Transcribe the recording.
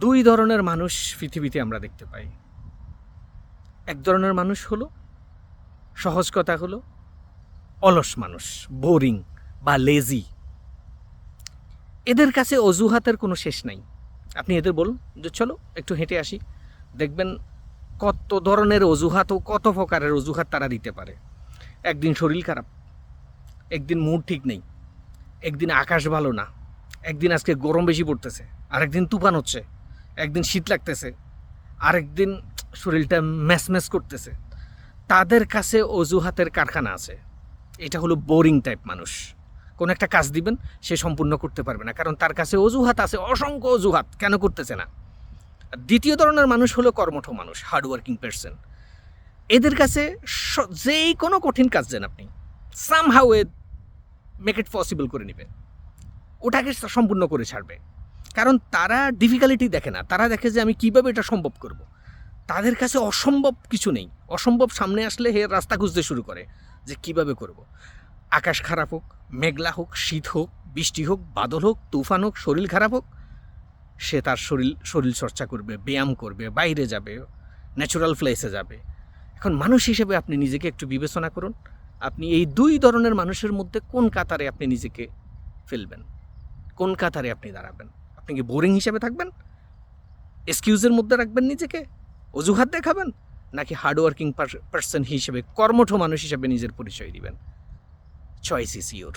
দুই ধরনের মানুষ পৃথিবীতে আমরা দেখতে পাই। এক ধরনের মানুষ হলো, সহজ কথা হলো, অলস মানুষ বোরিং বা লেজি এদের কাছে অজুহাতের কোনো শেষ নাই। আপনি এদের বলুন যে, চলো, একটু হেঁটে আসি। দেখবেন কত ধরনের অজুহাত ও কত প্রকারের অজুহাত তারা দিতে পারে। একদিন শরীর খারাপ, একদিন মুড ঠিক নেই, একদিন আকাশ ভালো না, একদিন আজকে গরম বেশি পড়তেছে, আরেকদিন তুফান হচ্ছে। একদিন শীত লাগতেছে, আরেকদিন শরীরটা ম্যাস ম্যাস করতেছে। তাদের কাছে অজুহাতের কারখানা আছে। এটা হলো বোরিং টাইপ মানুষ। কোনো একটা কাজ দিবেন, সে সম্পূর্ণ করতে পারবে না, কারণ তার কাছে অজুহাত আছে, অসংখ্য অজুহাত, কেন করতেছে না? দ্বিতীয় ধরনের মানুষ হলো কর্মঠ মানুষ হার্ডওয়ার্কিং পার্সন এদের কাছে যেই কোনো কঠিন কাজ দেন আপনি somehow a make it possible করে নেবে ওটাকে সম্পূর্ণ করে ছাড়বে। কারণ তারা ডিফিকাল্টি দেখে না। তারা দেখে যে আমি কীভাবে এটা সম্ভব করব। তাদের কাছে অসম্ভব কিছু নেই। অসম্ভব সামনে আসলে হে রাস্তা খুঁজতে শুরু করে যে কীভাবে করব। আকাশ খারাপ হোক, মেঘলা হোক, শীত হোক, বৃষ্টি হোক, বাদল হোক, তুফান হোক, শরীর খারাপ হোক, সে তার শরীর শরীর চর্চা করবে, ব্যায়াম করবে, বাইরে যাবে ন্যাচুরাল প্লেসে যাবে। এখন মানুষ হিসেবে আপনি নিজেকে একটু বিবেচনা করুন। আপনি এই দুই ধরনের মানুষের মধ্যে কোন কাতারে আপনি নিজেকে ফেলবেন? কোন কাতারে আপনি দাঁড়াবেন? আপনি কি বোরিং হিসেবে থাকবেন? এক্সকিউজের মধ্যে রাখবেন নিজেকে? অজুহাত দেখাবেন? নাকি হার্ডওয়ার্কিং পার্সন হিসেবে কর্মঠ মানুষ হিসেবে নিজের পরিচয় দিবেন? Choice is your